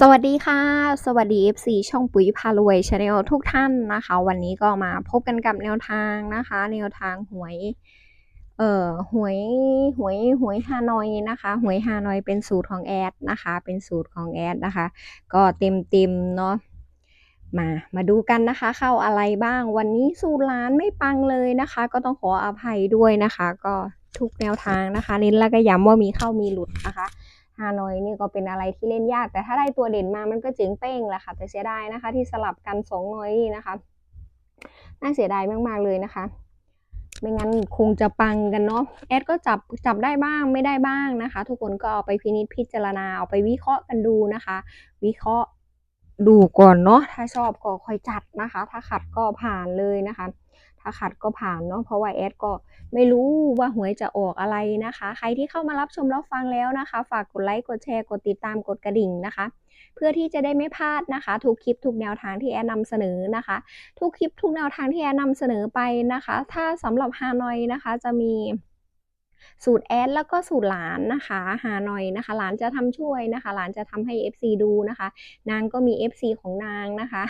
สวัสดีค่ะ สวัสดี FC ช่องปุ๋ยพารวยชาแนลทุกท่านนะคะ วันนี้ก็มาพบกันกับแนวทางนะคะ แนวทางหวย เอ่อหวยหวยหวยฮานอยนะคะหวยฮานอยเป็นสูตรของแอดนะคะ เป็นสูตรของแอดนะคะ ก็เต็มเต็มเนาะมา มาดูกันนะคะ เข้าอะไรบ้างวันนี้สูตรร้านไม่ปังเลยนะคะ ก็ต้องขออภัยด้วยนะคะ ก็ทุกแนวทางนะคะเน้นแล้วก็ย้ำว่ามีเข้ามีหลุดนะคะ ฮานอยนี่ก็เป็นอะไรที่เล่นยาก แต่ถ้าได้ตัวเด่นมามันก็เจ๋งเป้งแหละค่ะ แต่เสียดายนะคะ ที่สลับกันสองน้อยนี่นะคะน่าเสียดายมากๆเลยนะคะ ไม่งั้นคงจะปังกันเนาะแอดก็จับจับได้บ้างไม่ได้บ้างนะคะ ทุกคนก็เอาไปพินิจพิจารณาเอาไปวิเคราะห์กันดูนะคะ วิเคราะห์ดูก่อนเนาะถ้าชอบก็ค่อยจัดนะคะ ถ้าขัดก็ผ่านเลยนะคะ ถ้าขัดก็ผ่านเนาะเพราะว่าแอดก็ไม่รู้ว่าหวยจะออกอะไรนะคะ ใครที่เข้ามารับชมรับฟังแล้วนะคะ ฝากกดไลค์กดแชร์กดติดตามกดกระดิ่งนะคะ เพื่อที่จะได้ไม่พลาดนะคะ ทุกคลิปทุกแนวทางที่แอดนำเสนอนะคะ ทุกคลิปทุกแนวทางที่แอดนำเสนอไปนะคะ ถ้าสำหรับฮานอยนะคะจะมีสูตรแอดแล้วก็สูตรหลานนะคะฮาหน่อยนะคะ หลานจะทำช่วยนะคะ หลานจะทำให้ FC ดูนะคะ นางก็มี FC ของนางนะคะ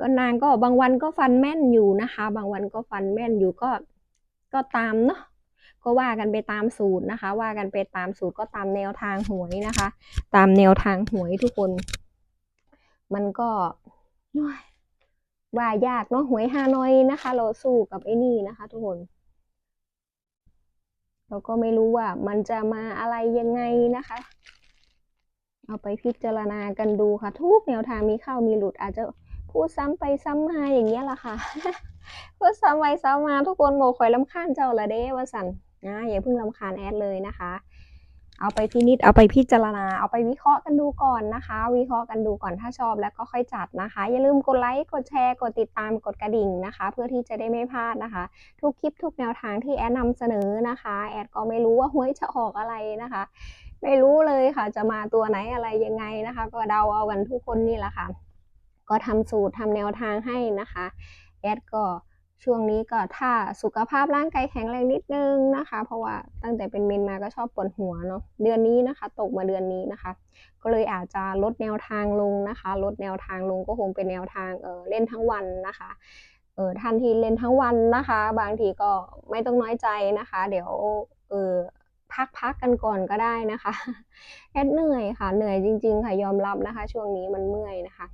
ก็นางก็บางวันก็ฟันแม่นอยู่นะคะ บางวันก็ฟันแม่นอยู่ก็ก็ตามเนาะก็ว่ากันไปตามสูตรนะคะ ว่ากันไปตามสูตรก็ตามแนวทางหวยนะคะ ตามแนวทางหวยทุกคน มันก็ว่ายากเนาะหวยฮานอยนะคะ เราสู้กับไอ้นี่นะคะ ทุกคนเราก็ไม่รู้ว่ามันจะมาอะไรยังไงนะคะ เอาไปพิจารณากันดูค่ะ ทุกแนวทางมีเข้ามีหลุดอาจจะ พูดซ้ำไปซ้ำมาอย่างเงี้ยแหละค่ะพูดซ้ำไปซ้ำมาทุกคนโมคอยลำคาญเจ้าละเด้ว่าสันนะอย่าเพิ่งลำคาญแอดเลยนะคะ เอาไปพินิจเอาไปพิจารณา เอาไปวิเคราะห์กันดูก่อนนะคะ วิเคราะห์กันดูก่อนถ้าชอบแล้วก็ค่อยจัดนะคะ อย่าลืมกดไลค์กดแชร์กดติดตามกดกระดิ่งนะคะ เพื่อที่จะได้ไม่พลาดนะคะ ทุกคลิปทุกแนวทางที่แอดนำเสนอนะคะ แอดก็ไม่รู้ว่าหวยจะออกอะไรนะคะไม่รู้เลยค่ะ จะมาตัวไหนอะไรยังไงนะคะ ก็เดาเอากันทุกคนนี่แหละค่ะ ก็ทำสูตรทำแนวทางให้นะคะแอดก็ช่วงนี้ก็ถ้าสุขภาพร่างกายแข็งแรงนิดนึงนะคะ เพราะว่าตั้งแต่เป็นเมนมาก็ชอบปวดหัวเนาะเดือนนี้นะคะ ตกมาเดือนนี้นะคะ ก็เลยอาจจะลดแนวทางลงนะคะ ลดแนวทางลงก็คงเป็นแนวทางเออเล่นทั้งวันนะคะเออท่านที่เล่นทั้งวันนะคะ บางทีก็ไม่ต้องน้อยใจนะคะ เดี๋ยวเออพักพักกันก่อนก็ได้นะคะแอดเหนื่อยค่ะเหนื่อยจริง ๆ ค่ะยอมรับนะคะ ช่วงนี้มันเมื่อยนะคะ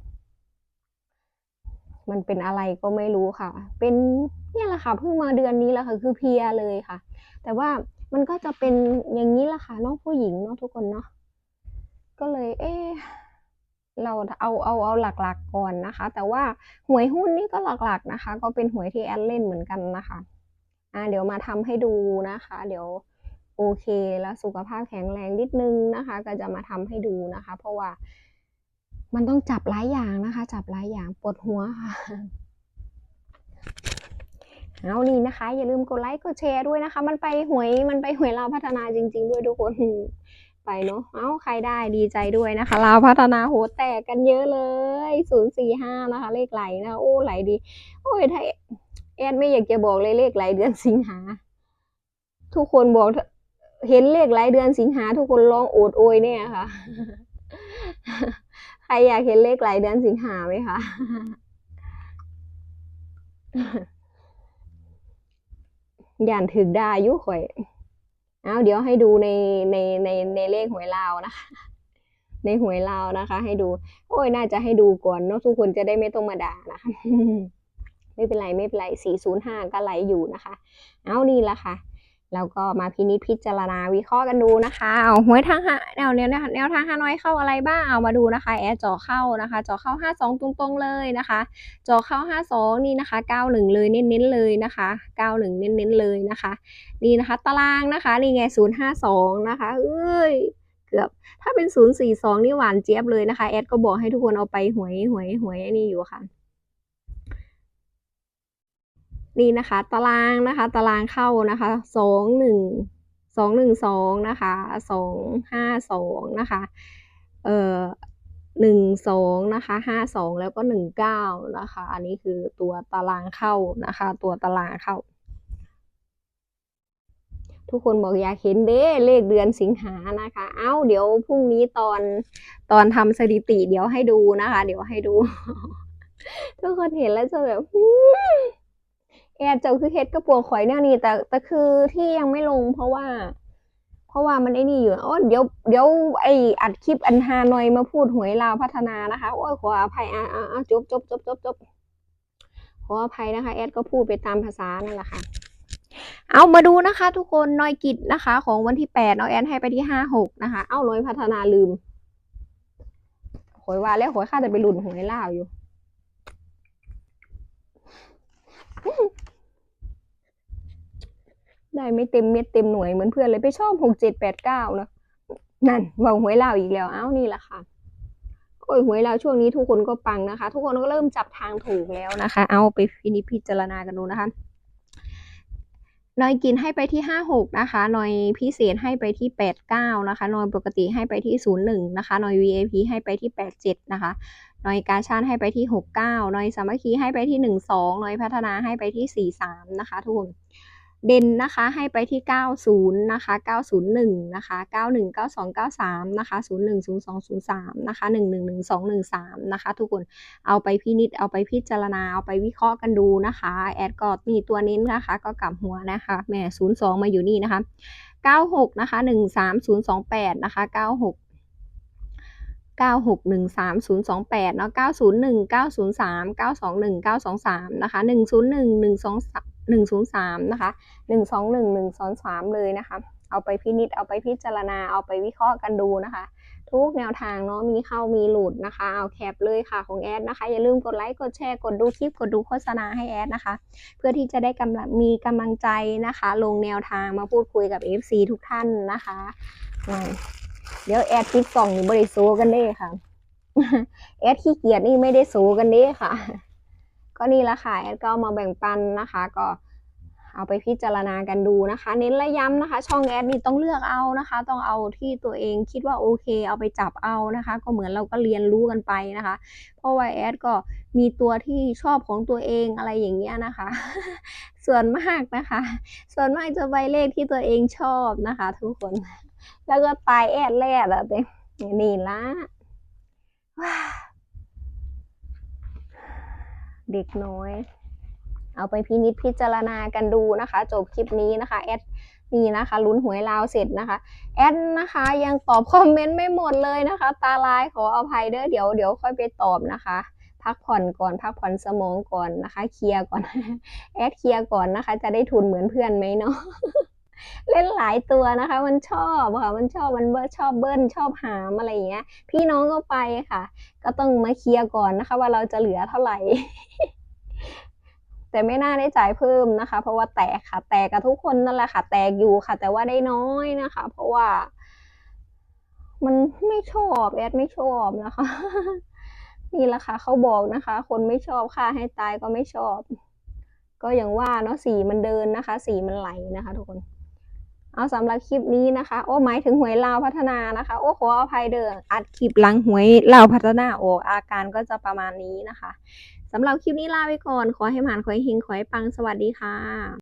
มันเป็นอะไรก็ไม่รู้ค่ะ เป็นเนี่ยแหละค่ะเพิ่งมาเดือนนี้แหละค่ะคือเพียเลยค่ะ แต่ว่ามันก็จะเป็นอย่างนี้แหละค่ะเนอกผู้หญิงเนาะทุกคนเนาะก็เลย เอ๊เราเอาเอาเอาหลักๆก่อนนะคะ แต่ว่าหวยหุ้นนี่ก็หลักๆนะคะ ก็เป็นหวยที่แอดเล่นเหมือนกันนะคะอ่าเดี๋ยวมาทำให้ดูนะคะ เดี๋ยวโอเคแล้วสุขภาพแข็งแรงนิดนึงนะคะ ก็จะมาทำให้ดูนะคะ เพราะว่า มันต้องจับหลายอย่างนะคะ จับหลายอย่างปวดหัวค่ะเอานี่นะคะ อย่าลืมกดไลค์กดแชร์ด้วยนะคะ มันไปหวยมันไปหวยลาพัฒนาจริง ๆ ด้วยทุกคนไปเนาะเอาใครได้ดีใจด้วยนะคะลาพัฒนาโหแตกกันเยอะเลยศูนย์สี่ห้านะคะ เลขไหลนะโอ้ไหลดี โอ้ยถ้าแอดไม่อยากจะบอกเลยเลขไหลเดือนสิงหาทุกคนบอกเห็นเลขไหลเดือนสิงหาทุกคนร้องโอดโอยเนี่ยค่ะ ใครอยากเห็นเลขไหลเดือนสิงหาไหมคะย่านถึกได้ยุข่อย เอาเดี๋ยวให้ดูในในในในเลขหวยลาวนะคะ ในหวยลาวนะคะ ให้ดู โอ้ยน่าจะให้ดูก่อนเนาะทุกคนจะได้ไม่ต้องมาด่านะคะไม่เป็นไรไม่เป็นไร405ก็ไหลอยู่นะคะ เอานี่ละค่ะ แล้วก็มาพินิจพิจารณาวิเคราะห์กันดูนะคะเอาหวยทางหาแนวแนวแนวทางฮานอยเข้าอะไรบ้างเอามาดูนะคะ แอดจอเข้านะคะจอเข้า 52 ตรงๆเลยนะคะจอเข้า 52 นี่นะคะ 91 เลยเน้นๆเลยนะคะ 91 เน้นๆเลยนะคะ นี่นะคะตารางนะคะนี่ไง 052 นะคะเอ้ยเกือบถ้าเป็น 042 นี่หวานเจี๊ยบเลยนะคะ แอดก็บอกให้ทุกคนเอาไปหวยหวยหวยนี่อยู่ค่ะ นี่นะคะ ตารางนะคะ ตารางเข้านะคะสองหนึ่งสองหนึ่งสองนะคะสองห้าสองนะคะเอ่อหนึ่งสองนะคะห้าสองแล้วก็หนึ่งเก้านะคะ อันนี้คือตัวตารางเข้านะคะ ตัวตารางเข้า ทุกคนบอกอยากเห็นเด้เลขเดือนสิงหานะคะ เอ้าเดี๋ยวพรุ่งนี้ตอนตอนทำสถิติเดี๋ยวให้ดูนะคะ เดี๋ยวให้ดู ทุกคนเห็นแล้วจะแบบ แอดเจ้าคือเฮ็ดกระปวงข่อยแนวนี้ แต่แต่คือที่ยังไม่ลง เพราะว่า เพราะว่ามันไอ้นี่อยู่อ๋อเดี๋ยวเดี๋ยวไออัดคลิปอันฮานอยมาพูดหวยลาวพัฒนานะคะโอ้ยขออภัยอะอะจบจบจบจบจบขออภัยนะคะ แอดก็พูดไปตามภาษานั่นแหละค่ะ เอามาดูนะคะ ทุกคนนอยกิจนะคะ ของวันที่แปดเอาแอนให้ไปที่ห้าหกนะคะ เอ้าร้อยพัฒนาลืมหวยว่าแล้วหวยข้าจะไปหลุนหวยลาวอยู่ ได้ไม่เต็มเม็ดเต็มหน่วยเหมือนเพื่อนเลยไปชอบหกเจ็ดแปดเก้านะนั่นวางหวยลาวอีกแล้วเอ้านี่แหละค่ะโอ้ยหวยลาวช่วงนี้ทุกคนก็ปังนะคะ ทุกคนก็เริ่มจับทางถูกแล้วนะคะ เอาไปพินิจพิจารณากันดูนะคะนอยกินให้ไปที่ห้าหกนะคะนอยพิเศษให้ไปที่แปดเก้านะคะนอยปกติให้ไปที่ศูนย์หนึ่งนะคะนอย VIP ให้ไปที่แปดเจ็ดนะคะนอยกาชาดให้ไปที่หกเก้านอยสามัคคีให้ไปที่หนึ่งสองนอยพัฒนาให้ไปที่สี่สามนะคะทุกคน เด่นนะคะให้ไปที่ 90 นะคะ 901 นะคะ 91 92 93 นะคะ 01 02 03 นะคะ 11 12 13 นะคะ ทุกคนเอาไปพินิจเอาไปพิจารณา เอาไปวิเคราะห์กันดูนะคะ แอดก็มีตัวเน้นนะคะ ก็กลับหัวนะคะแหม่02 มาอยู่นี่นะคะ 96 นะคะ 13028 นะคะ 96 9613028เนาะ901 903 921 923 นะคะ 101 123 103 นะคะ 121 123 เลยนะคะ เอาไปพินิจเอาไปพิจารณา เอาไปวิเคราะห์กันดูนะคะ ทุกแนวทางเนาะ มีเข้ามีหลุดนะคะ เอาแคปเลยค่ะของแอดนะคะ อย่าลืมกดไลค์ กดแชร์ กดดูคลิป กดดูโฆษณาให้แอดนะคะ เพื่อที่จะได้กำลังมีกำลังใจนะคะ ลงแนวทางมาพูดคุยกับ FC ทุกท่านนะคะ เดี๋ยวแอดคิดกล่องนี่บริโซกันเด้ค่ะ แอดขี้เกียจนี่ไม่ได้โซกันเด้ค่ะ ก็นี่ละค่ะแอดก็มาแบ่งปันนะคะ ก็เอาไปพิจารณากันดูนะคะ เน้นและย้ำนะคะ ช่องแอดนี่ต้องเลือกเอานะคะ ต้องเอาที่ตัวเองคิดว่าโอเค เอาไปจับเอานะคะ ก็เหมือนเราก็เรียนรู้กันไปนะคะ เพราะว่าแอดก็มีตัวที่ชอบของตัวเองอะไรอย่างเงี้ยนะคะ ส่วนมากนะคะ ส่วนมากจะไปเลขที่ตัวเองชอบนะคะ ทุกคน แล้วก็ตายแอดแลดอะเต้นี่ละว้า เด็กน้อย เอาไปพินิจพิจารณากันดูนะคะ จบคลิปนี้นะคะแอดนี่นะคะลุ้นหวยลาวเสร็จนะคะ แอดนะคะยังตอบคอมเมนต์ไม่หมดเลยนะคะ ตาลายขออภัยเด้อเดี๋ยวเดี๋ยวค่อยไปตอบนะคะ พักผ่อนก่อนพักผ่อนสมองก่อนนะคะ เคลียร์ก่อน แอดเคลียร์ก่อนนะคะ จะได้ทุนเหมือนเพื่อนไหมเนาะ เล่นหลายตัวนะคะ มันชอบค่ะ มันชอบมันเบิ้ลชอบเบิ้ลชอบหามอะไรอย่างเงี้ย พี่น้องก็ไปค่ะ ก็ต้องมาเคลียร์ก่อนนะคะ ว่าเราจะเหลือเท่าไหร่ แต่ไม่น่าได้จ่ายเพิ่มนะคะ เพราะว่าแตกค่ะ แตกกับทุกคนนั่นแหละค่ะ แตกอยู่ค่ะ แต่ว่าได้น้อยนะคะ เพราะว่า มันไม่ชอบแอดไม่ชอบนะคะ นี่แหละค่ะเขาบอกนะคะ คนไม่ชอบค่าให้ตายก็ไม่ชอบ ก็อย่างว่าเนาะสีมันเดินนะคะ สีมันไหลนะคะ ทุกคน เอาสำหรับคลิปนี้นะคะ โอ้หมายถึงหวยลาวพัฒนานะคะ โอ้ขออภัยเด้ออัดคลิปหลังหวยลาวพัฒนาโอ้อาการก็จะประมาณนี้นะคะสำหรับคลิปนี้ลาไปก่อน ขอให้หมานขอให้เฮงขอให้ปังสวัสดีค่ะ